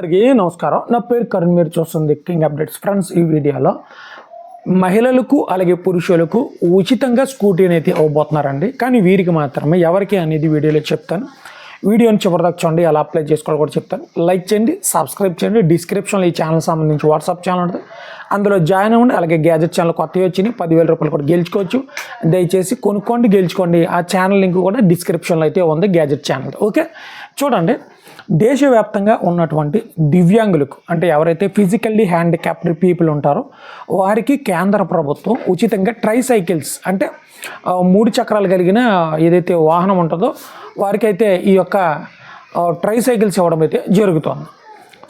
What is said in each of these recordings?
అందరికీ నమస్కారం. నా పేరు కరుణ్ మీరు చూస్తుంది కింగ్ అప్డేట్స్ ఫ్రెండ్స్ ఈ వీడియోలో మహిళలకు అలాగే పురుషులకు ఉచితంగా స్కూటీని అయితే ఇవ్వబోతున్నారండి. కానీ వీరికి మాత్రమే ఎవరికి అనేది వీడియోలో చెప్తాను. వీడియోని చివరిదాకా చూడండి ఎలా అప్లై చేసుకోవాలో కూడా చెప్తాను. లైక్ చేయండి సబ్స్క్రైబ్ చేయండి. డిస్క్రిప్షన్లో ఈ ఛానల్ సంబంధించి వాట్సాప్ ఛానల్ ఉంటుంది. అందులో జాయిన్ అవ్వండి అలాగే గ్యాజెట్ ఛానల్ కొత్తవి వచ్చినాయి పదివేల రూపాయలు కూడా గెలుచుకోవచ్చు. దయచేసి కొనుక్కోండి గెలుచుకోండి. ఆ ఛానల్ లింక్ కూడా డిస్క్రిప్షన్లో అయితే ఉంది గ్యాజెట్ ఛానల్ ఓకే చూడండి దేశవ్యాప్తంగా ఉన్నటువంటి దివ్యాంగులకు అంటే ఎవరైతే ఫిజికల్లీ హ్యాండిక్యాప్డ్ పీపుల్ ఉంటారో వారికి కేంద్ర ప్రభుత్వం ఉచితంగా ట్రై సైకిల్స్ అంటే మూడు చక్రాలు కలిగిన ఏదైతే వాహనం ఉంటుందో వారికైతే ఈ యొక్క ట్రైసైకిల్స్ ట్రై సైకిల్స్ ఇవ్వడం అయితే జరుగుతుంది.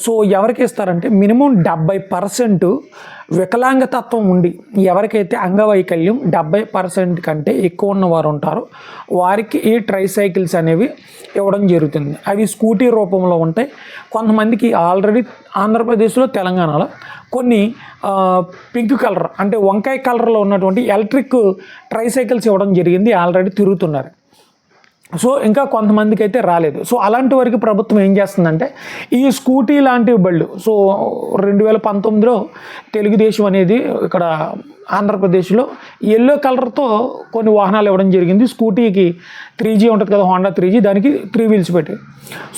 సో ఎవరికి ఇస్తారంటే మినిమం డెబ్బై పర్సెంట్ వికలాంగతత్వం ఉండి ఎవరికైతే అంగవైకల్యం డెబ్బై పర్సెంట్ కంటే ఎక్కువ ఉన్నవారు ఉంటారో వారికి ఈ ట్రై సైకిల్స్ అనేవి ఇవ్వడం జరుగుతుంది. అవి స్కూటీ రూపంలో ఉంటాయి. కొంతమందికి ఆల్రెడీ ఆంధ్రప్రదేశ్లో తెలంగాణలో కొన్ని పింక్ కలర్ అంటే వంకాయ కలర్లో ఉన్నటువంటి ఎలక్ట్రిక్ ట్రై సైకిల్స్ ఇవ్వడం జరిగింది. ఆల్రెడీ తిరుగుతున్నారు. సో ఇంకా కొంతమందికి అయితే రాలేదు. సో అలాంటి వరకు ప్రభుత్వం ఏం చేస్తుందంటే ఈ స్కూటీ లాంటి బళ్ళు సో రెండు వేల పంతొమ్మిదిలో తెలుగుదేశం అనేది ఇక్కడ ఆంధ్రప్రదేశ్లో ఎల్లో కలర్తో కొన్ని వాహనాలు ఇవ్వడం జరిగింది. స్కూటీకి త్రీ జీ ఉంటుంది కదా హోండా త్రీ జీ దానికి త్రీ వీల్స్ పెట్టి.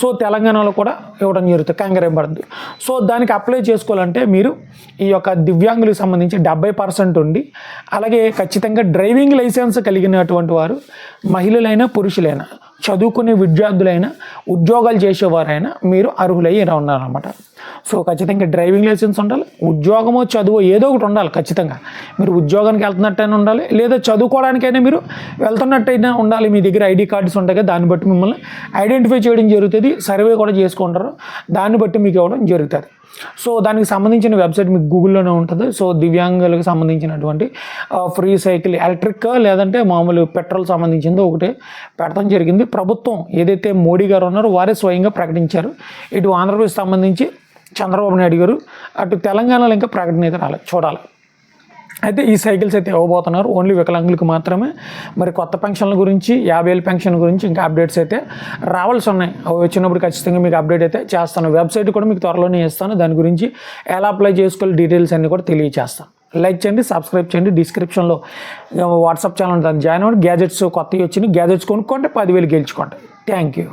సో తెలంగాణలో కూడా ఇవ్వడం జరుగుతుంది కంగరేం పడుతుంది సో దానికి అప్లై చేసుకోవాలంటే మీరు ఈ యొక్క దివ్యాంగులకు సంబంధించి డెబ్బై పర్సెంట్ ఉండి అలాగే ఖచ్చితంగా డ్రైవింగ్ లైసెన్స్ కలిగినటువంటి వారు మహిళలైనా పురుషులైనా చదువుకునే విద్యార్థులైనా ఉద్యోగాలు చేసేవారైనా మీరు అర్హులై ఉన్నారనమాట సో ఖచ్చితంగా డ్రైవింగ్ లైసెన్స్ ఉండాలి ఉద్యోగమో చదువు ఏదో ఒకటి ఉండాలి ఖచ్చితంగా. మీరు ఉద్యోగానికి వెళ్తున్నట్టయినా ఉండాలి లేదా చదువుకోవడానికైనా మీరు వెళ్తున్నట్టయినా ఉండాలి. మీ దగ్గర ఐడి కార్డ్స్ ఉంటాయి కదా దాన్ని బట్టి మిమ్మల్ని ఐడెంటిఫై చేయడం జరుగుతుంది సర్వే కూడా చేసుకుంటారు దాన్ని బట్టి మీకు ఇవ్వడం జరుగుతుంది. సో దానికి సంబంధించిన వెబ్సైట్ మీకు గూగుల్లోనే ఉంటుంది. సో దివ్యాంగులకు సంబంధించినటువంటి ఫ్రీ సైకిల్ ఎలక్ట్రిక్ లేదంటే మామూలు పెట్రోల్ సంబంధించింది ఒకటి పెట్టడం జరిగింది. ప్రభుత్వం ఏదైతే మోడీ గారు ఉన్నారో వారే స్వయంగా ప్రకటించారు. ఇటు ఆంధ్రప్రదేశ్ సంబంధించి చంద్రబాబు నాయుడు గారు అటు తెలంగాణలో ఇంకా ప్రకటన అయితే రాలేదు. చూడాలి. అయితే ఈ సైకిల్స్ అయితే ఇవ్వబోతున్నారు. ఓన్లీ వికలాంగులకు మాత్రమే. మరి కొత్త పెన్షన్ల గురించి యాభై ఏళ్ళ పెన్షన్ గురించి ఇంకా అప్డేట్స్ అయితే రావాల్సి ఉన్నాయి. అవి వచ్చినప్పుడు ఖచ్చితంగా మీకు అప్డేట్ అయితే చేస్తాను. వెబ్సైట్ కూడా మీకు త్వరలోనే ఇస్తాను. దాని గురించి ఎలా అప్లై చేసుకోవాలి డీటెయిల్స్ అన్నీ కూడా తెలియజేస్తాను లైక్ చేయండి సబ్స్క్రైబ్ చేయండి. డిస్క్రిప్షన్లో వాట్సాప్ ఛానల్ దాన్ని జాయిన్ అవ్వండి. గ్యాజెట్స్ కొత్తవి వచ్చినాయి. గ్యాజెట్స్ కొనుక్కోండి పదివేలు గెలుచుకోండి. Thank you